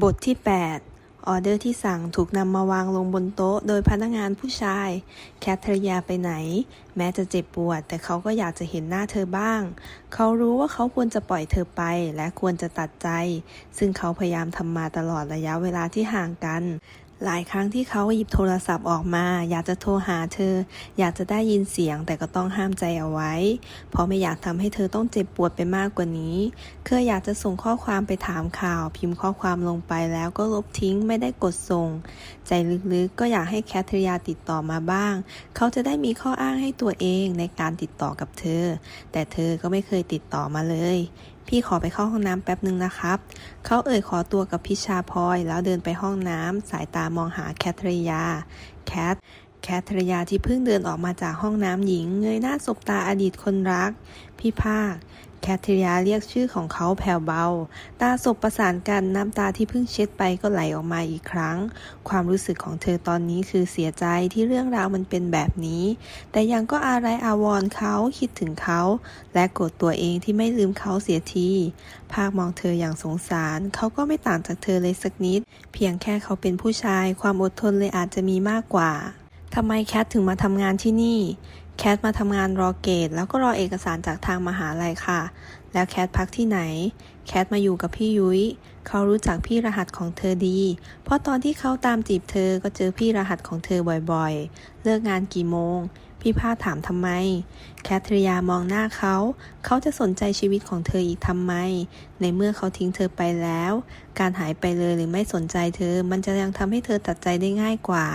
บทที่ 8 ออเดอร์ที่สั่งถูกนำมาวางลงบนโต๊ะ โดยพนักงานผู้ชาย แคทเธอรียาไปไหน แม้จะเจ็บปวด แต่เขาก็อยากจะเห็นหน้าเธอบ้าง เขารู้ว่าเขาควรจะปล่อยเธอไป และควรจะตัดใจ ซึ่งเขาพยายามทำมาตลอดระยะเวลาที่ห่างกัน หลายครั้งที่เขาหยิบโทรศัพท์ออกมา อยากจะโทรหาเธอ อยากจะได้ยินเสียงแต่ก็ต้องห้ามใจเอาไว้ เพราะไม่อยากทำให้เธอต้องเจ็บปวดไปมากกว่านี้ เคยอยากจะส่งข้อความไปถามข่าว พิมพ์ข้อความลงไปแล้วก็ลบทิ้งไม่ได้กดส่ง ใจลึกๆก็อยากให้แคทเธอรียาติดต่อมาบ้าง เขาจะได้มีข้ออ้างให้ตัวเองในการติดต่อกับเธอ แต่เธอก็ไม่เคยติดต่อมาเลย พี่ขอไปเข้าห้องน้ำแป๊บหนึ่งนะครับ เขาเอ่ยขอตัวกับพิชาพลอย แล้วเดินไปห้องน้ำสายตามองหาแคทรียา แคทแคทรียาที่เพิ่งเดินออกมาจากห้องน้ำหญิง เงยหน้าสบตาอดีตคนรัก พี่ภาค แคทเธอรียาเรียกชื่อของเขาแผ่วเบา ตาสบประสานกันน้ำตาที่เพิ่งเช็ดไปก็ไหลออกมาอีกครั้ง ความรู้สึกของเธอตอนนี้คือเสียใจที่เรื่องราวมันเป็นแบบนี้ แต่ยังก็อาลัยอาวรณ์เขาคิดถึงเขา และโกรธตัวเองที่ไม่ลืมเขาเสียที ภาคมองเธออย่างสงสาร เขาก็ไม่ต่างจากเธอเลยสักนิด เพียงแค่เขาเป็นผู้ชาย ความอดทนเลยอาจจะมีมากกว่าทำไมแคทถึงมาทำงานที่นี่ แคทมาทำงานรอเกตแล้วก็รอเอกสารจากทางมหาลัยค่ะ แล้วแคทพักที่ไหน แคทมาอยู่กับพี่ยุ้ย เขารู้จักพี่รหัสของเธอดี เพราะตอนที่เขาตามจีบเธอก็เจอพี่รหัสของเธอบ่อยๆ เลิกงานกี่โมง พี่ภาคถามทำไม แคทริยามองหน้าเขา เขาจะสนใจชีวิตของเธออีกทำไม ในเมื่อเขาทิ้งเธอไปแล้ว การหายไปเลยหรือไม่สนใจเธอ มันจะยังทำให้เธอตัดใจได้ง่ายกว่า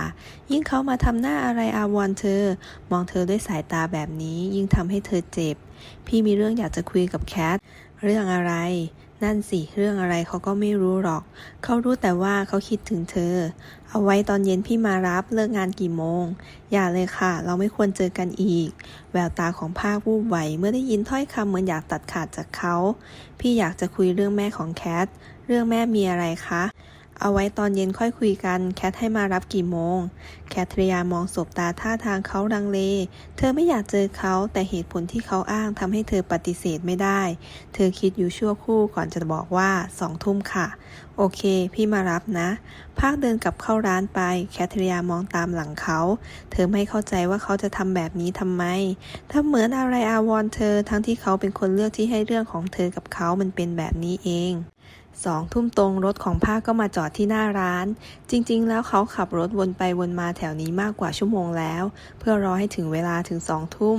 ยิ่งเขามาทำหน้าอะไรอาวรเธอ มองเธอด้วยสายตาแบบนี้ ยิ่งทำให้เธอเจ็บ พี่มีเรื่องอยากจะคุยกับแคท เรื่องอะไร นั่นสิเรื่องอะไรเขาก็ไม่รู้หรอก เขารู้แต่ว่าเขาคิดถึงเธอ เอาไว้ตอนเย็นพี่มารับเลิกงานกี่โมง อย่าเลยค่ะ เราไม่ควรเจอกันอีก แววตาของภาควูบไหวเมื่อได้ยินถ้อยคำเหมือนอยากตัดขาดจากเขา พี่อยากจะคุยเรื่องแม่ของแคท เรื่องแม่มีอะไรคะ เอาไว้ตอนเย็นค่อยคุยกัน แคทให้มารับกี่โมง แคทริยามองสบตาท่าทางเขารังเล เธอไม่อยากเจอเขาแต่เหตุผลที่เขาอ้างทำให้เธอปฏิเสธไม่ได้ เธอคิดอยู่ชั่วครู่ก่อนจะบอกว่าสองทุ่มค่ะ โอเค พี่มารับนะ ภาคเดินกลับเข้าร้านไป แคทริยามองตามหลังเขา เธอไม่เข้าใจว่าเขาจะทำแบบนี้ทำไมถ้าเหมือนอะไรอาวรเธอทั้งที่เขาเป็นคนเลือกที่ให้เรื่องของเธอกับเขามันเป็นแบบนี้เอง สองทุ่มตรงรถของภาคก็มาจอดที่หน้าร้าน จริงๆ แล้วเขาขับรถวนไปวนมาแถวนี้มากกว่าชั่วโมงแล้ว เพื่อรอให้ถึงเวลาถึงสองทุ่ม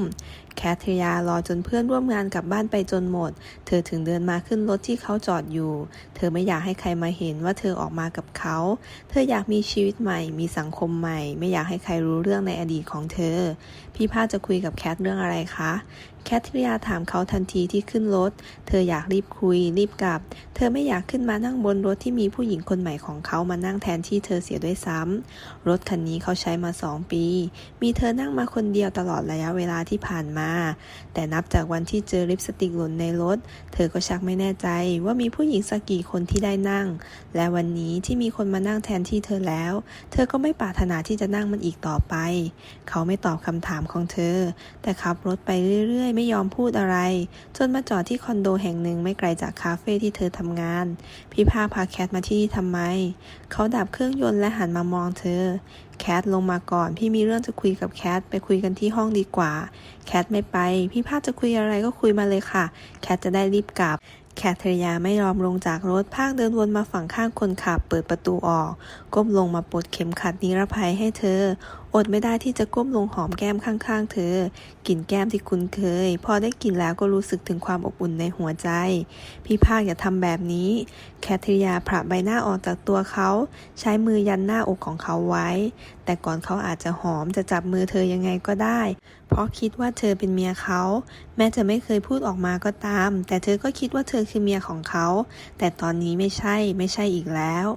แคทริยารอจนเพื่อนร่วมงานกลับบ้านไปจนหมด เธอถึงเดินมาขึ้นรถที่เขาจอดอยู่ เธอไม่อยากให้ใครมาเห็นว่าเธอออกมากับเขา เธออยากมีชีวิตใหม่ มีสังคมใหม่ ไม่อยากให้ใครรู้เรื่องในอดีตของเธอ พี่พาจะคุยกับแคทเรื่องอะไรคะแคทริยาถามเขาทันทีที่ขึ้นรถ เธออยากรีบคุย รีบกลับ เธอไม่อยากขึ้นมานั่งบนรถที่มีผู้หญิงคนใหม่ของเขามานั่งแทนที่เธอเสียด้วยซ้ำ รถคันนี้เขาใช้มาสองปี มีเธอนั่งมาคนเดียวตลอดระยะเวลาที่ผ่านมา แต่นับจากวันที่เจอลิปสติกหล่นในรถ เธอก็ชักไม่แน่ใจว่ามีผู้หญิงสักกี่คนที่ได้นั่ง และวันนี้ที่มีคนมานั่งแทนที่เธอแล้ว เธอก็ไม่ปรารถนาที่จะนั่งมันอีกต่อไป เขาไม่ตอบคำถามของเธอ แต่ขับรถไปเรื่อยๆ ไม่ยอมพูดอะไร จนมาจอดที่คอนโดแห่งหนึ่งไม่ไกลจากคาเฟ่ที่เธอทำงาน พี่พาพาแคทมาที่นี่ทำไม เขาดับเครื่องยนต์และหันมามองเธอ แคทลงมาก่อน พี่มีเรื่องจะคุยกับแคทไปคุยกันที่ห้องดีกว่า แคทไม่ไป พี่พาจะคุยอะไรก็คุยมาเลยค่ะ แคทจะได้รีบกลับแคทริยาไม่ยอมลงจากรถ ภาคเดินวนมาฝั่งข้างคนขับ เปิดประตูออก ก้มลงมาปลดเข็มขัดนิรภัยให้เธออดไม่ได้ที่จะก้มลงหอมแก้มข้างๆ เธอ กลิ่นแก้มที่คุ้นเคย พอได้กลิ่นแล้วก็รู้สึกถึงความอบอุ่นในหัวใจ พี่ภาคอย่าทำแบบนี้ แคทริยาผละใบหน้าออกจากตัวเขา ใช้มือยันหน้าอกของเขาไว้ แต่ก่อนเขาอาจจะหอมจะจับมือเธอยังไงก็ได้ เพราะคิดว่าเธอเป็นเมียเขา แม้จะไม่เคยพูดออกมาก็ตาม แต่เธอก็คิดว่าเธอคือเมียของเขา แต่ตอนนี้ไม่ใช่ไม่ใช่อีกแล้ว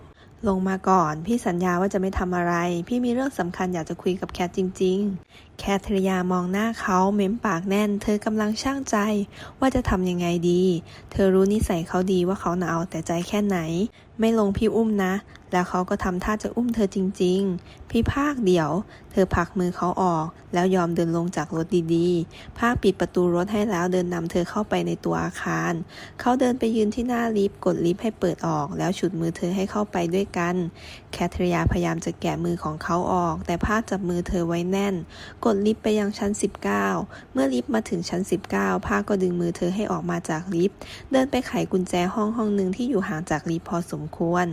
ลงมาก่อน พี่สัญญาว่าจะไม่ทำอะไร พี่มีเรื่องสำคัญอยากจะคุยกับแคทจริง ๆ แคทริยามองหน้าเขาเม้มปากแน่น เธอกำลังช่างใจ ว่าจะทำยังไงดี เธอรู้นิสัยเขาดีว่าเขาหนาเอาแต่ใจแค่ไหน ไม่ลงพี่อุ้มนะ แล้วเขาก็ทำท่าจะอุ้มเธอจริง ๆ พี่ภาคเดี๋ยว เธอผลักมือเขาออก แล้วยอมเดินลงจากรถดีๆ ภาคปิดประตูรถให้แล้วเดินนำเธอเข้าไปในตัวอาคาร เขาเดินไปยืนที่หน้าลิฟต์กดลิฟต์ให้เปิดออก แล้วฉุดมือเธอให้เข้าไปด้วยกัน แคทริยาพยายามจะแกะมือของเขาออก แต่ภาคจับมือเธอไว้แน่น กดลิฟต์ไปยังชั้น 19 เมื่อลิฟต์มาถึงชั้น 19 ภาคก็ดึงมือเธอให้ออกมาจากลิฟต์ เดินไปไขกุญแจห้องห้องหนึ่งที่อยู่ห่างจากลิฟต์พอสมควร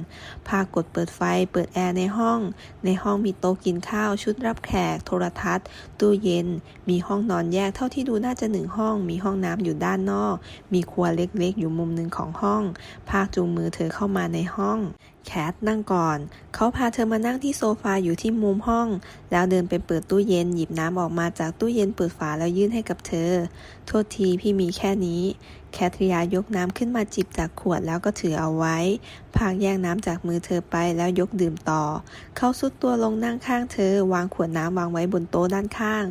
ภาคกดเปิดไฟ เปิดแอร์ในห้อง ในห้องมีโต๊ะกินข้าว ชุดรับแขก โทรทัศน์ ตู้เย็น มีห้องนอนแยกเท่าที่ดูน่าจะหนึ่งห้อง มีห้องน้ำอยู่ด้านนอก มีครัวเล็กๆ อยู่มุมหนึ่งของห้อง ภาคจูงมือเธอเข้ามาในห้อง แคทนั่งก่อน เขาพาเธอมานั่งที่โซฟาอยู่ที่มุมห้อง แล้วเดินไปเปิดตู้เย็นหยิบน้ำออกมาจากตู้เย็นเปิดฝาแล้วยื่นให้กับเธอ โทษทีพี่มีแค่นี้ แคทริยายกน้ำขึ้นมาจิบจากขวดแล้วก็ถือเอาไว้ พากแย่งน้ำจากมือเธอไปแล้วยกดื่มต่อ เขาซุดตัวลงนั่งข้างเธอ วางขวดน้ำวางไว้บนโต๊ะด้านข้าง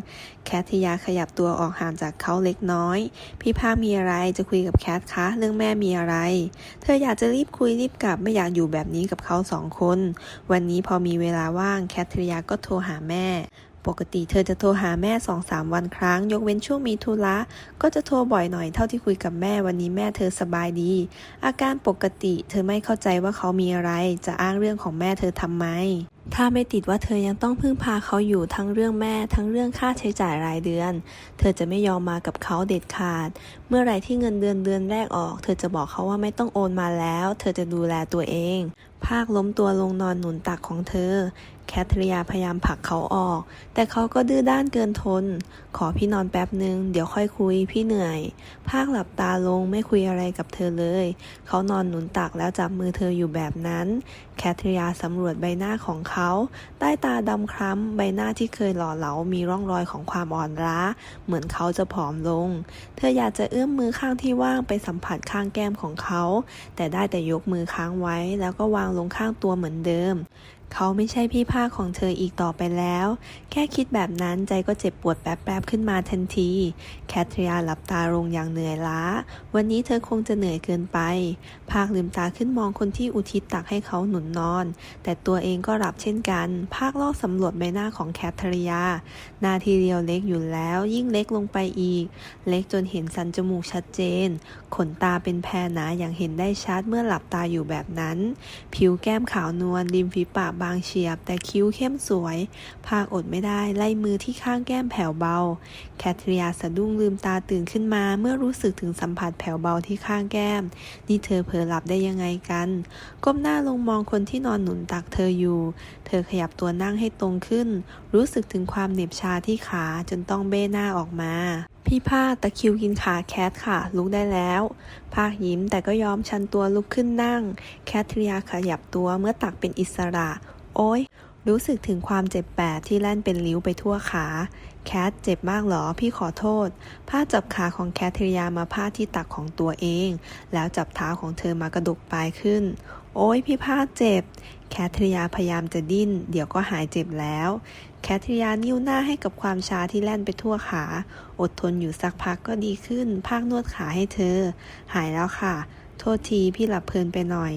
แคทริยาขยับตัวออกห่างจากเขาเล็กน้อย พี่ภาคมีอะไรจะคุยกับแคทคะ เรื่องแม่มีอะไร เธออยากจะรีบคุยรีบกลับไม่อยากอยู่แบบนี้กับเขาสองคน วันนี้พอมีเวลาว่างแคทริยาก็โทรหาแม่ปกติเธอจะโทรหาแม่สองสามวันครั้ง ยกเว้นช่วงมีธุระก็จะโทรบ่อยหน่อยเท่าที่คุยกับแม่วันนี้แม่เธอสบายดี อาการปกติเธอไม่เข้าใจว่าเขามีอะไร จะอ้างเรื่องของแม่เธอทำไม ถ้าไม่ติดว่าเธอยังต้องพึ่งพาเขาอยู่ทั้งเรื่องแม่ทั้งเรื่องค่าใช้จ่ายรายเดือน เธอจะไม่ยอมมากับเขาเด็ดขาด เมื่อไรที่เงินเดือนเดือนแรกออก เธอจะบอกเขาว่าไม่ต้องโอนมาแล้ว เธอจะดูแลตัวเอง ภาคล้มตัวลงนอนหนุนตักของเธอ แคทริยาพยายามผลักเขาออก แต่เขาก็ดื้อด้านเกินทน ขอพี่นอนแป๊บหนึ่งเดี๋ยวค่อยคุย พี่เหนื่อย ภาคหลับตาลงไม่คุยอะไรกับเธอเลย เขานอนหนุนตักแล้วจับมือเธออยู่แบบนั้น แคทริยาสำรวจใบหน้าของเขา ใต้ตาดำคล้ำใบหน้าที่เคยหล่อเหลามีร่องรอยของความอ่อนล้า เหมือนเขาจะผอมลง เธออยากจะอื้อมมือข้างที่ว่างไปสัมผัสข้างแก้มของเขา แต่ได้แต่ยกมือค้างไว้ แล้วก็วางลงข้างตัวเหมือนเดิม เขาไม่ใช่พี่ภาคของเธออีกต่อไปแล้ว แค่คิดแบบนั้นใจก็เจ็บปวดแป๊บๆขึ้นมาทันที แคทริยาหลับตาลงอย่างเหนื่อยล้า วันนี้เธอคงจะเหนื่อยเกินไป ภาคลืมตาขึ้นมองคนที่อุทิศตักให้เขาหนุนนอน แต่ตัวเองก็หลับเช่นกัน ภาคลอกสำรวจใบหน้าของแคทริยา หน้าทีเดียวเล็กอยู่แล้ว ยิ่งเล็กลงไปอีก เล็กจนเห็นสันจมูกชัดเจนขนตาเป็นแพรหนาอย่างเห็นได้ชัดเมื่อหลับตาอยู่แบบนั้น ผิวแก้มขาวนวลริมฝีปากบางเฉียบ แต่คิ้วเข้มสวย ภาคอดไม่ได้ไล่มือที่ข้างแก้มแผ่วเบา แคทริยาสะดุ้งลืมตาตื่นขึ้นมา เมื่อรู้สึกถึงสัมผัสแผ่วเบาที่ข้างแก้ม นี่เธอเผลอหลับได้ยังไงกัน ก้มหน้าลงมองคนที่นอนหนุนตักเธออยู่ เธอขยับตัวนั่งให้ตรงขึ้น รู้สึกถึงความเหน็บชาที่ขาจนต้องเบ้หน้าออกมา พี่ภาตะคิวกินขาแคทค่ะ ลุกได้แล้ว ภาคยิ้มแต่ก็ยอมชันตัวลุกขึ้นนั่ง แคทริยาขยับตัวเมื่อตักเป็นอิสระ โอ้ยรู้สึกถึงความเจ็บแปดที่แล่นเป็นริ้วไปทั่วขา แคทเจ็บมากเหรอ พี่ขอโทษ ผ้าจับขาของแคทริยามาผ้าที่ตักของตัวเอง แล้วจับเท้าของเธอมากระดกปลายขึ้น โอ้ยพี่ภาเจ็บ แคทริยาพยายามจะดิ้น เดี๋ยวก็หายเจ็บแล้ว แคทริยานิ้วหน้าให้กับความชาที่แล่นไปทั่วขา อดทนอยู่สักพักก็ดีขึ้น ภาคนวดขาให้เธอ หายแล้วค่ะ โทษทีพี่หลับเพลินไปหน่อย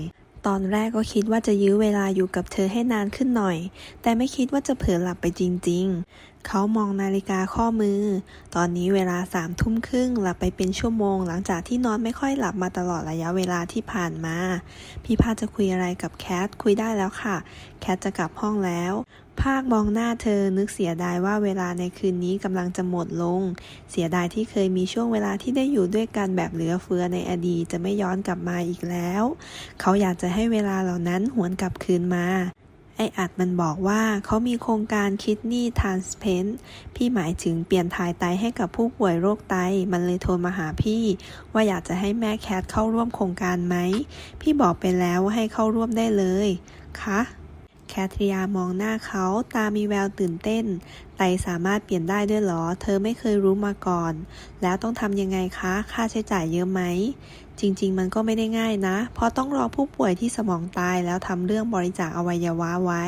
ตอนแรกก็คิดว่าจะยื้อเวลาอยู่กับเธอให้นานขึ้นหน่อย แต่ไม่คิดว่าจะเผลอหลับไปจริง ๆ เขามองนาฬิกาข้อมือ ตอนนี้เวลาสามทุ่มครึ่งหลับไปเป็นชั่วโมง หลังจากที่นอนไม่ค่อยหลับมาตลอดระยะเวลาที่ผ่านมา พี่พาจะคุยอะไรกับแคทคุยได้แล้วค่ะ แคทจะกลับห้องแล้ว ภาคมองหน้าเธอนึกเสียดายว่าเวลาในคืนนี้กำลังจะหมดลง เสียดายที่เคยมีช่วงเวลาที่ได้อยู่ด้วยกันแบบเหลือเฟือในอดีตจะไม่ย้อนกลับมาอีกแล้ว เขาอยากจะให้เวลาเหล่านั้นหวนกลับคืนมาไออัดมันบอกว่าเขามีโครงการคิดนี่ทานสเพนพี่หมายถึงเปลี่ยนถ่ายไตให้กับผู้ป่วยโรคไต มันเลยโทรมาหาพี่ ว่าอยากจะให้แม่แคทเข้าร่วมโครงการไหม พี่บอกไปแล้วว่าให้เข้าร่วมได้เลย คะ แคทริยามองหน้าเขา ตามีแววตื่นเต้น ไตสามารถเปลี่ยนได้ด้วยหรอ เธอไม่เคยรู้มาก่อน แล้วต้องทำยังไงคะ ค่าใช้จ่ายเยอะไหม จริง ๆ มันก็ไม่ได้ง่ายนะ เพราะต้องรอผู้ป่วยที่สมองตายแล้วทำเรื่องบริจาคอวัยวะไว้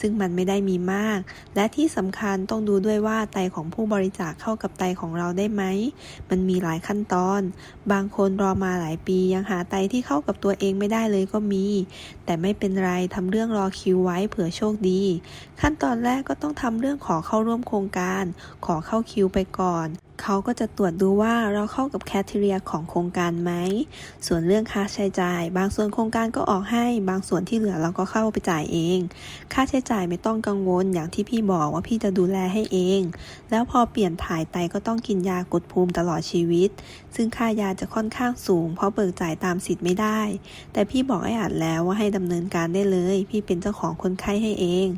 ซึ่งมันไม่ได้มีมาก และที่สำคัญต้องดูด้วยว่าไตของผู้บริจาคเข้ากับไตของเราได้ไหม มันมีหลายขั้นตอน บางคนรอมาหลายปียังหาไตที่เข้ากับตัวเองไม่ได้เลยก็มี แต่ไม่เป็นไรทำเรื่องรอคิวไว้เผื่อโชคดี ขั้นตอนแรกก็ต้องทำเรื่องขอเข้าร่วมโครงการ ขอเข้าคิวไปก่อน เขาก็จะตรวจดูว่าเราเข้ากับแคทีเรียของโครงการไหม ส่วนเรื่องค่าใช้จ่าย บางส่วนโครงการก็ออกให้ บางส่วนที่เหลือเราก็เข้าไปจ่ายเอง ค่าใช้จ่ายไม่ต้องกังวลอย่างที่พี่บอกว่าพี่จะดูแลให้เอง แล้วพอเปลี่ยนถ่ายไตก็ต้องกินยากดภูมิตลอดชีวิต ซึ่งค่ายาจะค่อนข้างสูง เพราะเบิกจ่ายตามสิทธิ์ไม่ได้ แต่พี่บอกไอ้อัดแล้วว่าให้ดำเนินการได้เลย พี่เป็นเจ้าของคนไข้ให้เอง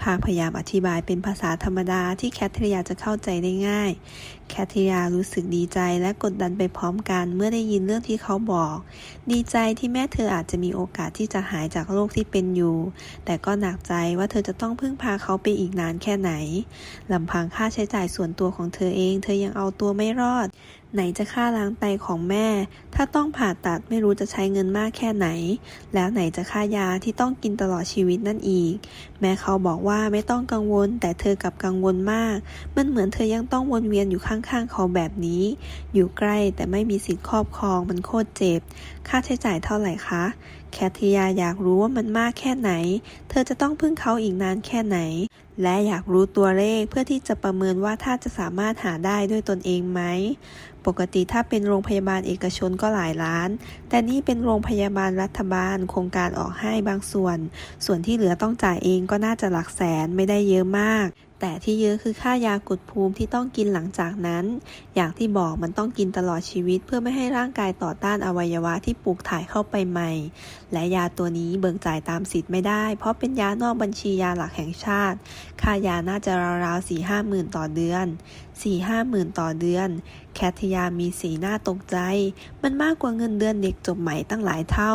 ภาพยายามอธิบายเป็นภาษาธรรมดาที่แคทริยจะเข้าใจได้ง่าย แคทริยารู้สึกดีใจและกดดันไปพร้อมกันเมื่อได้ยินเรื่องที่เขาบอกดีใจที่แม่เธออาจจะมีโอกาสที่จะหายจากโรคที่เป็นอยู่ แต่ก็หนักใจว่าเธอจะต้องพึ่งพาเขาไปอีกนานแค่ไหนลำพังค่าใช้จ่ายส่วนตัวของเธอเอง เธอยังเอาตัวไม่รอด ไหนจะค่าล้างไตของแม่ ถ้าต้องผ่าตัดไม่รู้จะใช้เงินมากแค่ไหน แล้วไหนจะค่ายาที่ต้องกินตลอดชีวิตนั่นอีก แม่เขาบอกว่าไม่ต้องกังวล แต่เธอกับกังวลมาก มันเหมือนเธอยังต้องวนเวียนอยู่ข้างๆเขาแบบนี้ อยู่ใกล้แต่ไม่มีสิทธิ์ครอบครองมันโคตรเจ็บค่าใช้จ่ายเท่าไหร่คะ แคทียาอยากรู้ว่ามันมากแค่ไหน เธอจะต้องพึ่งเขาอีกนานแค่ไหน และอยากรู้ตัวเลขเพื่อที่จะประเมินว่าถ้าจะสามารถหาได้ด้วยตนเองไหม ปกติถ้าเป็นโรงพยาบาลเอกชนก็หลายล้าน แต่นี่เป็นโรงพยาบาลรัฐบาล โครงการออกให้บางส่วน ส่วนที่เหลือต้องจ่ายเองก็น่าจะหลักแสนไม่ได้เยอะมากแต่ที่เยอะคือค่ายากดภูมิที่ต้องกินหลังจากนั้น อย่างที่บอกมันต้องกินตลอดชีวิต เพื่อไม่ให้ร่างกายต่อต้านอวัยวะที่ปลูกถ่ายเข้าไปใหม่ และยาตัวนี้เบิกจ่ายตามสิทธิ์ไม่ได้ เพราะเป็นยานอกบัญชียาหลักแห่งชาติ ค่ายาน่าจะราวๆสี่ห้าหมื่นต่อเดือน สี่ห้าหมื่นต่อเดือน แคทยามีสีหน้าตกใจ มันมากกว่าเงินเดือนเด็กจบใหม่ตั้งหลายเท่า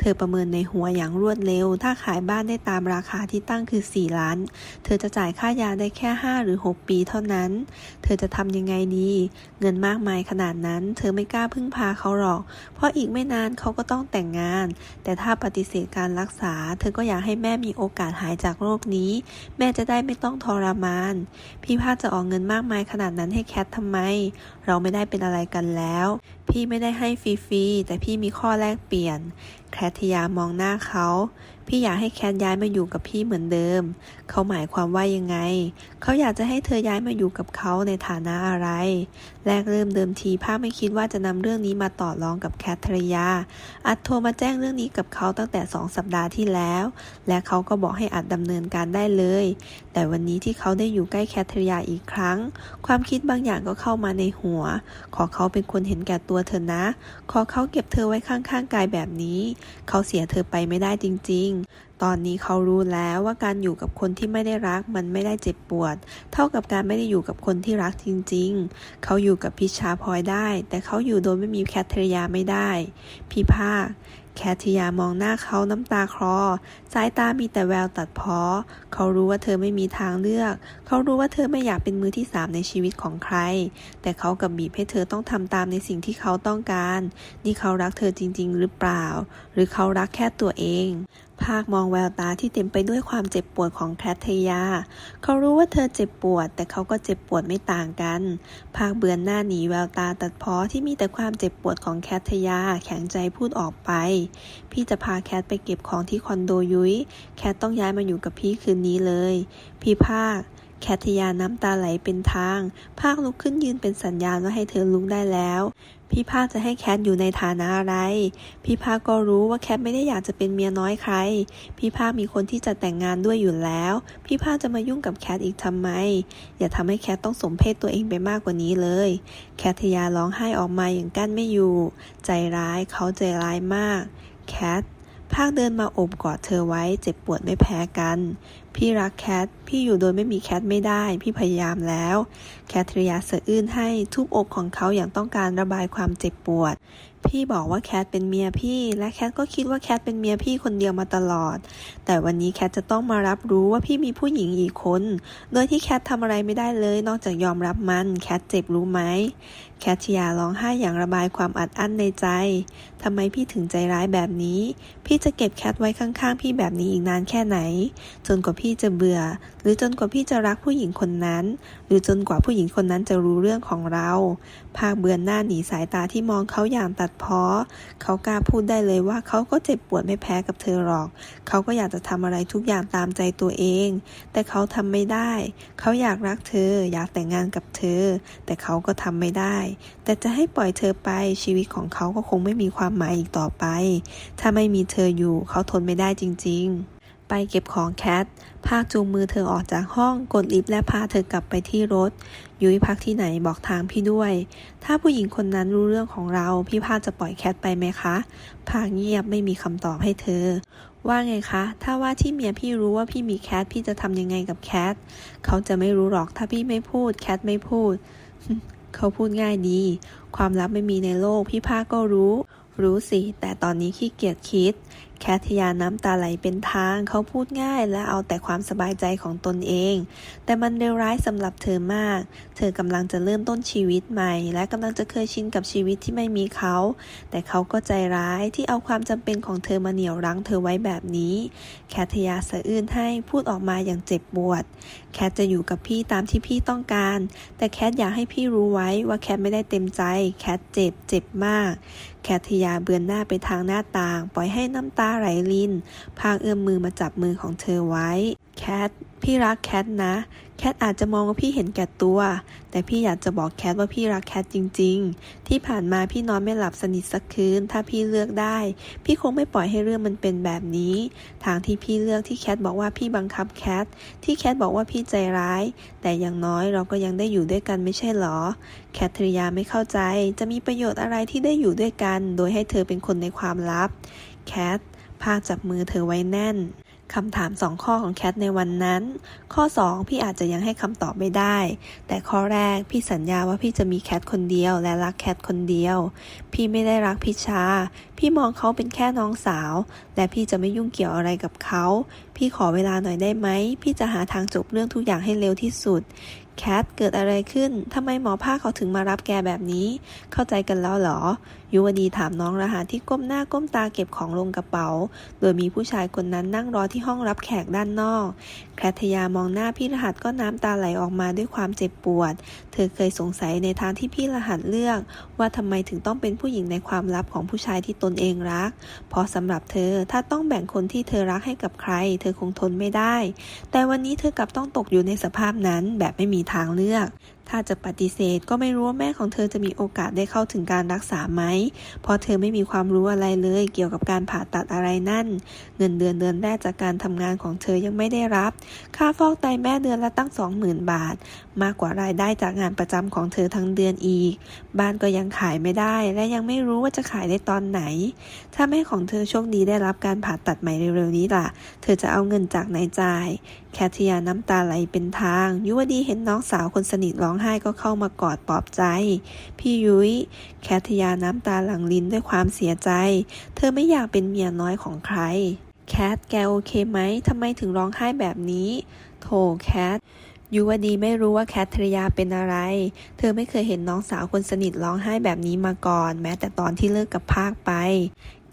เธอประเมินในหัวอย่างรวดเร็ว ถ้าขายบ้านได้ตามราคาที่ตั้งคือ 4 ล้าน เธอจะจ่ายค่ายาได้แค่ 5 หรือ 6 ปีเท่านั้น เธอจะทำยังไงดี เงินมากมายขนาดนั้น เธอไม่กล้าพึ่งพาเขาหรอก เพราะอีกไม่นานเขาก็ต้องแต่งงาน แต่ถ้าปฏิเสธการรักษา เธอก็อยากให้แม่มีโอกาสหายจากโรคนี้ แม่จะได้ไม่ต้องทรมาน พี่พาจะออกเงินมากมายขนาดนั้นให้แคททำไม เราไม่ได้เป็นอะไรกันแล้ว พี่ไม่ได้ให้ฟรีๆแต่พี่มีข้อแลกเปลี่ยน แคทยามองหน้าเขา พี่อยากให้แคทย้ายมาอยู่กับพี่เหมือนเดิม เขาหมายความว่ายังไง เขาอยากจะให้เธอย้ายมาอยู่กับเขาในฐานะอะไร แรกเริ่มเดิมทีภาคไม่คิดว่าจะนำเรื่องนี้มาต่อรองกับแคทริยา อัดโทรมาแจ้งเรื่องนี้กับเขาตั้งแต่สองสัปดาห์ที่แล้ว และเขาก็บอกให้อัดดำเนินการได้เลย แต่วันนี้ที่เขาได้อยู่ใกล้แคทริยาอีกครั้ง ความคิดบางอย่างก็เข้ามาในหัวขอเขาเป็นคนเห็นแก่ตัวเธอนะ ขอเขาเก็บเธอไว้ข้างๆกายแบบนี้ เขาเสียเธอไปไม่ได้จริง ๆ ตอนนี้เขารู้แล้วว่าการอยู่กับคนที่ไม่ได้รักมันไม่ได้เจ็บปวด เท่ากับการไม่ได้อยู่กับคนที่รักจริง ๆ เขาอยู่กับพิชาพลอยได้ แต่เขาอยู่โดยไม่มีแคทริยาไม่ได้ พี่ภาค แคทียามองหน้าเขาน้ำตาคลอ สายตามีแต่แววตัดพ้อ เขารู้ว่าเธอไม่มีทางเลือก เขารู้ว่าเธอไม่อยากเป็นมือที่สามในชีวิตของใคร แต่เขากับบีบให้เธอต้องทำตามในสิ่งที่เขาต้องการ นี่เขารักเธอจริง ๆ หรือเปล่า หรือเขารักแค่ตัวเอง ภาคมองแววตาที่เต็มไปด้วยความเจ็บปวดของแคทรียา เขารู้ว่าเธอเจ็บปวด แต่เขาก็เจ็บปวดไม่ต่างกัน ภาคเบือนหน้าหนีแววตาตัดพ้อที่มีแต่ความเจ็บปวดของแคทยา แข็งใจพูดออกไป พี่จะพาแคทไปเก็บของที่คอนโดยุ้ย แคทต้องย้ายมาอยู่กับพี่คืนนี้เลย พี่ภาค แคทยาน้ำตาไหลเป็นทาง ภาคลุกขึ้นยืนเป็นสัญญาณว่าให้เธอลุกได้แล้ว พี่ภาคจะให้แคทอยู่ในฐานะอะไร พี่ภาคก็รู้ว่าแคทไม่ได้อยากจะเป็นเมียน้อยใคร พี่ภาคมีคนที่จะแต่งงานด้วยอยู่แล้ว พี่ภาคจะมายุ่งกับแคทอีกทำไม อย่าทำให้แคทต้องสมเพศตัวเองไปมากกว่านี้เลย แคทยาร้องไห้ออกมาอย่างกั้นไม่อยู่ ใจร้ายเขาใจร้ายมาก แคทภาคเดินมาโอบกอดเธอไว้เจ็บปวดไม่แพ้กัน พี่รักแคท พี่อยู่โดยไม่มีแคทไม่ได้ พี่พยายามแล้ว แคทริยาสะอื้นให้ทุบอกของเขาอย่างต้องการระบายความเจ็บปวด พี่บอกว่าแคทเป็นเมียพี่ และแคทก็คิดว่าแคทเป็นเมียพี่คนเดียวมาตลอด แต่วันนี้แคทจะต้องมารับรู้ว่าพี่มีผู้หญิงอีกคน โดยที่แคททำอะไรไม่ได้เลย นอกจากยอมรับมัน แคทเจ็บรู้ไหมแคทยาร้องไห้อย่างระบายความอัดอั้นในใจ ทำไมพี่ถึงใจร้ายแบบนี้ พี่จะเก็บแคทไว้ข้างๆ พี่แบบนี้อีกนานแค่ไหน จนกว่าพี่จะเบื่อ หรือจนกว่าพี่จะรักผู้หญิงคนนั้น หรือจนกว่าผู้หญิงคนนั้นจะรู้เรื่องของเรา ภาคเบือนหน้าหนีสายตาที่มองเขาอย่างตัดพ้อ เขากล้าพูดได้เลยว่าเขาก็เจ็บปวดไม่แพ้กับเธอหรอก เขาก็อยากจะทำอะไรทุกอย่างตามใจตัวเอง แต่เขาทำไม่ได้ เขาอยากรักเธอ อยากแต่งงานกับเธอ แต่เขาก็ทำไม่ได้แต่จะให้ปล่อยเธอไปชีวิตของเขาก็คงไม่มีความหมายอีกต่อไป ถ้าไม่มีเธออยู่เขาทนไม่ได้จริง ๆ ไปเก็บของแคท ภาคจูงมือเธอออกจากห้องกดลิฟต์และพาเธอกลับไปที่รถ ยุ้ยพักที่ไหนบอกทางพี่ด้วย ถ้าผู้หญิงคนนั้นรู้เรื่องของเรา พี่ภาคจะปล่อยแคทไปไหมคะ ภาคเงียบไม่มีคำตอบให้เธอว่าไงคะ ถ้าว่าที่เมียพี่รู้ว่าพี่มีแคท พี่จะทำยังไงกับแคท เขาจะไม่รู้หรอกถ้าพี่ไม่พูด แคทไม่พูด เขาพูดง่ายดี ความลับไม่มีในโลกพี่ภาคก็รู้ รู้สิ แต่ตอนนี้ขี้เกียจคิด แคทยาน้ำตาไหลเป็นทาง เขาพูดง่ายและเอาแต่ความสบายใจของตนเอง แต่มันเลวร้ายสำหรับเธอมาก เธอกำลังจะเริ่มต้นชีวิตใหม่ และกำลังจะเคยชินกับชีวิตที่ไม่มีเขา แต่เขาก็ใจร้ายที่เอาความจำเป็นของเธอมาเหนี่ยวรั้งเธอไว้แบบนี้ แคทยาสะอื้นให้พูดออกมาอย่างเจ็บปวด แคทจะอยู่กับพี่ตามที่พี่ต้องการ แต่แคทอยากให้พี่รู้ไว้ว่าแคทไม่ได้เต็มใจ แคทเจ็บ เจ็บมาก แคทยาเบือนหน้าไปทางหน้าต่าง ปล่อยให้น้ำตาไหลลิน พางเอื้อมมือมาจับมือของเธอไว้ แคท พี่รักแคทนะ แคทอาจจะมองว่าพี่เห็นแก่ตัว แต่พี่อยากจะบอกแคทว่าพี่รักแคทจริง ๆ ที่ผ่านมาพี่นอนไม่หลับสนิทสักคืน ถ้าพี่เลือกได้ พี่คงไม่ปล่อยให้เรื่องมันเป็นแบบนี้ ทางที่พี่เลือกที่แคทบอกว่าพี่บังคับแคท ที่แคทบอกว่าพี่ใจร้าย แต่อย่างน้อยเราก็ยังได้อยู่ด้วยกันไม่ใช่หรอ แคทริยาไม่เข้าใจ จะมีประโยชน์อะไรที่ได้อยู่ด้วยกัน โดยให้เธอเป็นคนในความลับ แคทพากจับมือเธอไว้แน่น คำถามสองข้อของแคทในวันนั้น ข้อ 2 พี่อาจจะยังให้คำตอบไม่ได้ แต่ข้อแรกพี่สัญญาว่าพี่จะมีแคทคนเดียวและรักแคทคนเดียว พี่ไม่ได้รักพิชาพี่มองเขาเป็นแค่น้องสาว และพี่จะไม่ยุ่งเกี่ยวอะไรกับเขา พี่ขอเวลาหน่อยได้ไหม พี่จะหาทางจบเรื่องทุกอย่างให้เร็วที่สุด แคทเกิดอะไรขึ้น ทำไมหมอภาคเขาถึงมารับแกแบบนี้ เข้าใจกันแล้วเหรอ ยุวดีถามน้องรหัสที่ก้มหน้าก้มตาเก็บของลงกระเป๋า โดยมีผู้ชายคนนั้นนั่งรอที่ห้องรับแขกด้านนอกแคทยามองหน้าพี่รหัสก็น้ำตาไหลออกมาด้วยความเจ็บปวด เธอเคยสงสัยในทางที่พี่รหัสเลือก ว่าทำไมถึงต้องเป็นผู้หญิงในความลับของผู้ชายที่ตนเองรัก เพราะสำหรับเธอถ้าต้องแบ่งคนที่เธอรักให้กับใคร เธอคงทนไม่ได้ แต่วันนี้เธอกลับต้องตกอยู่ในสภาพนั้นแบบไม่มีทางเลือก ถ้าจะปฏิเสธก็ไม่รู้ว่าแม่ของเธอจะมีโอกาสได้เข้าถึงการรักษาไหม เพราะเธอไม่มีความรู้อะไรเลยเกี่ยวกับการผ่าตัดอะไรนั่น เงินเดือนเดือนแรกจากการทำงานของเธอยังไม่ได้รับ ค่าฟอกไตแม่เดือนละตั้งสองหมื่นบาท มากกว่ารายได้จากงานประจำของเธอทั้งเดือนอีก บ้านก็ยังขายไม่ได้ และยังไม่รู้ว่าจะขายได้ตอนไหน ถ้าแม่ของเธอโชคดีได้รับการผ่าตัดใหม่เร็วๆนี้ล่ะ เธอจะเอาเงินจากไหนจ่าย แคทยาน้ำตาไหลเป็นทาง ยุวดีเห็นน้องสาวคนสนิทร้องไห้ก็เข้ามากอดปลอบใจ พี่ยุ้ย แคทยาน้ำตาหลั่งลิ้นด้วยความเสียใจ เธอไม่อยากเป็นเมียน้อยของใคร แคทแกโอเคไหมทำไมถึงร้องไห้แบบนี้ โถแคทยุวดีไม่รู้ว่าแคทริยาเป็นอะไร เธอไม่เคยเห็นน้องสาวคนสนิทร้องไห้แบบนี้มาก่อน แม้แต่ตอนที่เลิกกับภาคไป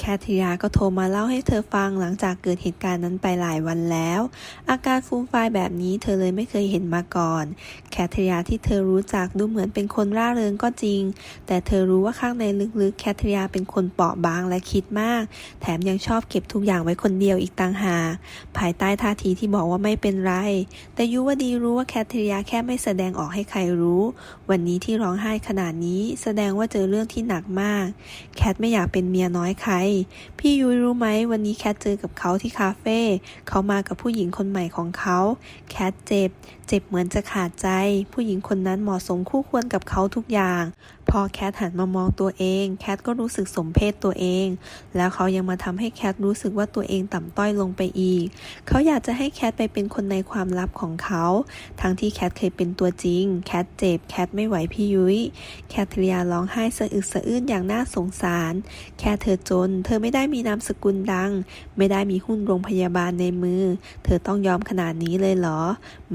แคทริยาก็โทรมาเล่าให้เธอฟังหลังจากเกิดเหตุการณ์นั้นไปหลายวันแล้ว อาการฟูมฟายแบบนี้เธอเลยไม่เคยเห็นมาก่อน แคทริยาที่เธอรู้จักดูเหมือนเป็นคนร่าเริงก็จริง แต่เธอรู้ว่าข้างในลึกๆ แคทริยาเป็นคนเปราะบางและคิดมาก แถมยังชอบเก็บทุกอย่างไว้คนเดียวอีกต่างหากภายใต้ท่าทีที่บอกว่าไม่เป็นไร แต่ยุวดีรู้ว่าแคทริยาแค่ไม่แสดงออกให้ใครรู้ วันนี้ที่ร้องไห้ขนาดนี้ แสดงว่าเจอเรื่องที่หนักมาก แคทไม่อยากเป็นเมียน้อยใครพี่ยุ้ยรู้ไหมวันนี้แคทเจอกับเขาที่คาเฟ่เขามากับผู้หญิงคนใหม่ของเขา แคทเจ็บ เจ็บเหมือนจะขาดใจ ผู้หญิงคนนั้นเหมาะสมคู่ควรกับเขาทุกอย่าง พอแคทหันมามองตัวเอง แคทก็รู้สึกสมเพศตัวเอง แล้วเขายังมาทำให้แคทรู้สึกว่าตัวเองต่ำต้อยลงไปอีก เขาอยากจะให้แคทไปเป็นคนในความลับของเขา ทั้งที่แคทเคยเป็นตัวจริง แคทเจ็บ แคทไม่ไหวพี่ยุ้ย แคทเริยร้องไห้สะอึกสะอื้นอย่างน่าสงสาร แค่เธอจน เธอไม่ได้มีนามสกุลดัง ไม่ได้มีหุ้นโรงพยาบาลในมือ เธอต้องยอมขนาดนี้เลยเหรอ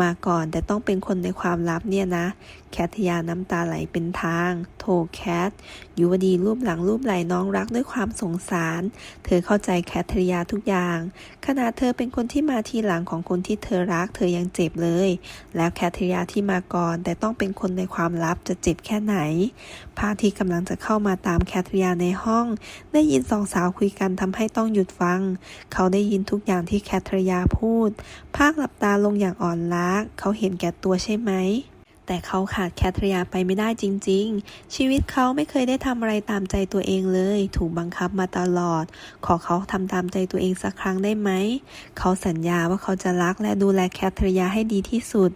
มาก่อนแต่ต้องเป็นคนในความลับเนี่ยนะแคทยาน้ำตาไหลเป็นทางโถแคทยุวดีรูปหลังรูปไหลน้องรักด้วยความสงสาร เธอเข้าใจแคทริยาทุกอย่าง ขณะเธอเป็นคนที่มาทีหลังของคนที่เธอรัก เธอยังเจ็บเลย แล้วแคทริยาที่มาก่อน แต่ต้องเป็นคนในความลับจะเจ็บแค่ไหนภาที่กำลังจะเข้ามาตามแคทริยาในห้อง ได้ยินสองสาวคุยกันทำให้ต้องหยุดฟัง เขาได้ยินทุกอย่างที่แคทริยาพูด ภาคหลับตาลงอย่างอ่อนล้าเขาเห็นแก่ตัวใช่ไหม แต่เขาขาดแคทริยาไปไม่ได้จริง ๆ ชีวิตเขาไม่เคยได้ทำอะไรตามใจตัวเองเลย ถูกบังคับมาตลอด ขอเขาทำตามใจตัวเองสักครั้งได้ไหม เขาสัญญาว่าเขาจะรักและดูแลแคทริยาให้ดีที่สุด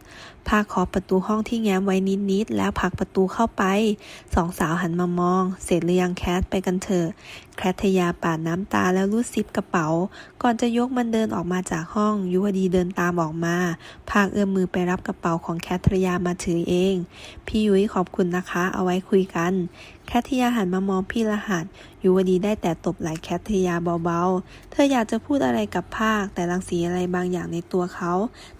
พาเคาะประตูห้องที่แง้มไว้นิดๆแล้วผลักประตูเข้าไป สองสาวหันมามอง เสร็จหรือยังแคทไปกันเถอะ แคททยาปาดน้ำตาแล้วรูดซิปกระเป๋า ก่อนจะยกมันเดินออกมาจากห้องยุวดีเดินตามออกมาภาคเอื้อมมือไปรับกระเป๋าของแคทริยามาถือเอง พี่ยุ้ยขอบคุณนะคะ เอาไว้คุยกัน แคททยาหันมามองพี่รหัสยุวดีได้แต่ตบไหล่แคทยาเบาๆ เธออยากจะพูดอะไรกับภาค แต่รังสีอะไรบางอย่างในตัวเขา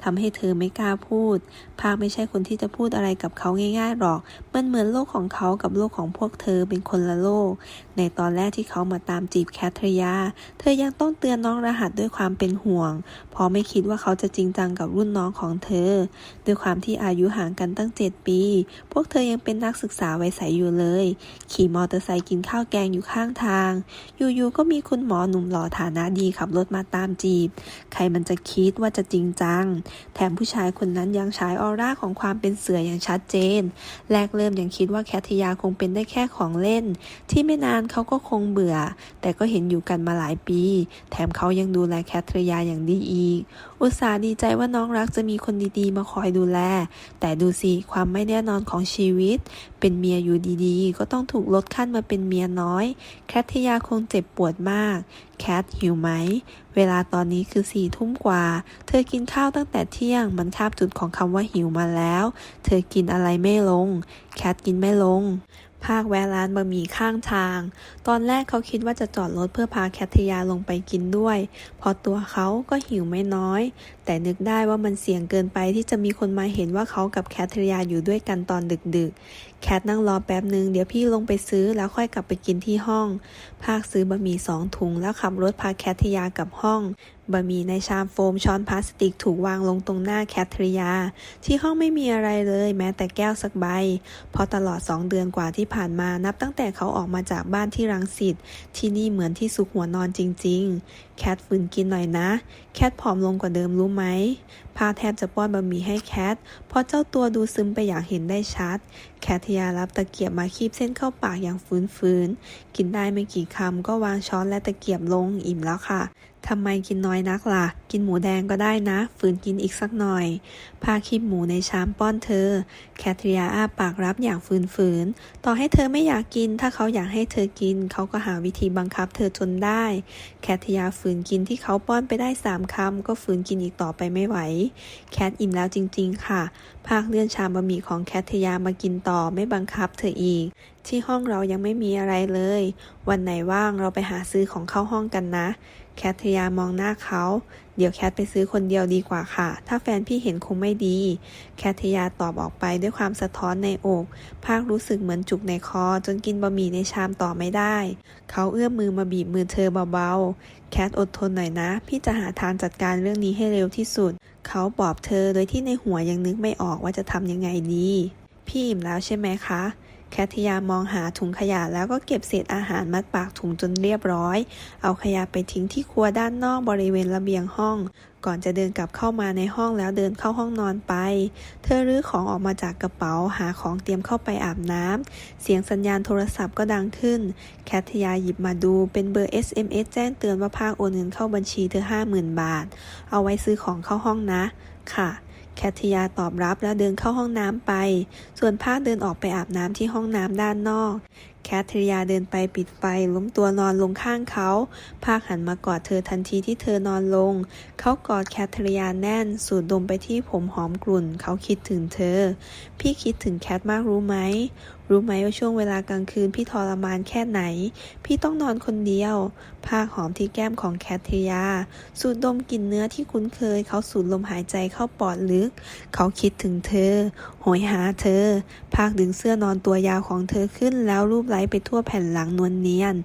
ทำให้เธอไม่กล้าพูด ภาคไม่ใช่คนที่จะพูดอะไรกับเขาง่ายๆหรอก มันเหมือนโลกของเขากับโลกของพวกเธอเป็นคนละโลก ในตอนแรกที่เขามาตามจีบแคทริยาเธอยังต้องเตือนน้องรหัสด้วยความเป็นห่วง เพราะไม่คิดว่าเขาจะจริงจังกับรุ่นน้องของเธอ ด้วยความที่อายุห่างกันตั้งเจ็ดปี พวกเธอยังเป็นนักศึกษาวัยใสอยู่เลย ขี่มอเตอร์ไซค์กินข้าวแกงอยู่ข้างทาง อยู่ๆก็มีคุณหมอหนุ่มหล่อฐานะดีขับรถมาตามจีบ ใครมันจะคิดว่าจะจริงจัง แถมผู้ชายคนนั้นยังฉายออร่าของความเป็นเสืออย่างชัดเจน แรกเริ่มยังคิดว่าแคทยาคงเป็นได้แค่ของเล่น ที่ไม่นานเขาก็คงเบื่อ แต่ก็เห็นอยู่กันมาหลายปี แถมเขายังดูแลแคทยาอย่างดีอีก อุตส่าห์ดีใจว่าน้องรักจะมีคนดีๆ มาคอยดูแล แต่ดูสิความไม่แน่นอนของชีวิต เป็นเมียอยู่ดีๆ ก็ต้องถูกลดขั้นมาเป็นเมียน้อย แคทริยาคงเจ็บปวดมาก แคทหิวไหม เวลาตอนนี้คือสี่ทุ่มกว่า เธอกินข้าวตั้งแต่เที่ยง มันคาบจุดของคำว่าหิวมาแล้ว เธอกินอะไรไม่ลง แคทกินไม่ลง ภาคแวะร้านบะหมี่ข้างทาง ตอนแรกเขาคิดว่าจะจอดรถเพื่อพาแคทยาลงไปกินด้วย เพราะตัวเขาก็หิวไม่น้อย แต่นึกได้ว่ามันเสี่ยงเกินไปที่จะมีคนมาเห็นว่าเขากับแคทยาอยู่ด้วยกันตอนดึกๆ แคทนั่งรอแป๊บหนึ่งเดี๋ยวพี่ลงไปซื้อแล้วค่อยกลับไปกินที่ห้อง ภาคซื้อบะหมี่สองถุงแล้วขับรถพาแคทยากลับห้อง บะหมี่ในชามโฟมช้อนพลาสติกถูกวางลงตรงหน้าแคทริยา ที่ห้องไม่มีอะไรเลยแม้แต่แก้วสักใบ เพราะตลอดสองเดือนกว่าที่ผ่านมานับตั้งแต่เขาออกมาจากบ้านที่รังสิตที่นี่เหมือนที่สุขหัวนอนจริง ๆ แคทฝืนกินหน่อยนะ แคทผอมลงกว่าเดิมรู้ไหมพาแทบจะป้อนบะหมี่ให้แคทเพราะเจ้าตัวดูซึมไปอย่างเห็นได้ชัด แคทยารับตะเกียบมาคีบเส้นเข้าปากอย่างฝืนๆกินได้ไม่กี่คำก็วางช้อนและตะเกียบลงอิ่มแล้วค่ะ ทำไมกินน้อยนักล่ะ กินหมูแดงก็ได้นะ ฝืนกินอีกสักหน่อย พาคีบหมูในชามป้อนเธอ แคทริยาอ้าปากรับอย่างฝืนๆต่อให้เธอไม่อยากกิน ถ้าเขาอยากให้เธอกิน เขาก็หาวิธีบังคับเธอจนได้ แคทริยาฝืนกินที่เขาป้อนไปได้สามคำก็ฝืนกินอีกต่อไปไม่ไหว แคทอิ่มแล้วจริง ๆ ค่ะ ภาคเลื่อนชามบะหมี่ของแคทริยามากินต่อไม่บังคับเธออีก ที่ห้องเรายังไม่มีอะไรเลย วันไหนว่างเราไปหาซื้อของเข้าห้องกันนะ แคทริยามองหน้าเขา เดี๋ยวแคทไปซื้อคนเดียวดีกว่าค่ะ ถ้าแฟนพี่เห็นคงไม่ดี แคทริยาตอบออกไปด้วยความสะท้อนในอก ภาครู้สึกเหมือนจุกในคอ จนกินบะหมี่ในชามต่อไม่ได้ เขาเอื้อมมือมาบีบมือเธอเบาๆ แคทอดทนหน่อยนะ พี่จะหาทางจัดการเรื่องนี้ให้เร็วที่สุด เขาปลอบเธอโดยที่ในหัวยังนึกไม่ออกว่าจะทำยังไงดี พี่อิ่มแล้วใช่ไหมคะ แคทยามองหาถุงขยะแล้วก็เก็บเศษอาหารมัดปากถุงจนเรียบร้อย เอาขยะไปทิ้งที่ครัวด้านนอกบริเวณระเบียงห้อง ก่อนจะเดินกลับเข้ามาในห้องแล้วเดินเข้าห้องนอนไป เธอรื้อของออกมาจากกระเป๋าหาของเตรียมเข้าไปอาบน้ำ เสียงสัญญาณโทรศัพท์ก็ดังขึ้น แคทยาหยิบมาดูเป็นเบอร์ SMS แจ้งเตือนว่าภาคโอนเงินเข้าบัญชีเธอห้าหมื่นบาท เอาไว้ซื้อของเข้าห้องนะ ค่ะ แคทยาตอบรับแล้วเดินเข้าห้องน้ำไป ส่วนภาคเดินออกไปอาบน้ำที่ห้องน้ำด้านนอก คทริยาเดินไปปิดไฟล้มตัวนอนลงข้างเขา ภาคหันมากอดเธอทันทีที่เธอนอนลง เขากอดแคทริยาแน่น สูดดมไปที่ผมหอมกลุ่น เขาคิดถึงเธอ พี่คิดถึงแคทมากรู้ไหม รู้ไหมว่าช่วงเวลากลางคืนพี่ทรมานแค่ไหน พี่ต้องนอนคนเดียว ภาคหอมที่แก้มของแคทริยา สูดดมกลิ่นเนื้อที่คุ้นเคย เขาสูดลมหายใจเข้าปอดลึก เขาคิดถึงเธอโหยหาเธอ พากดึงเสื้อนอนตัวยาวของเธอขึ้นแล้วรูปไล้ไปทั่วแผ่นหลังนวลเนียน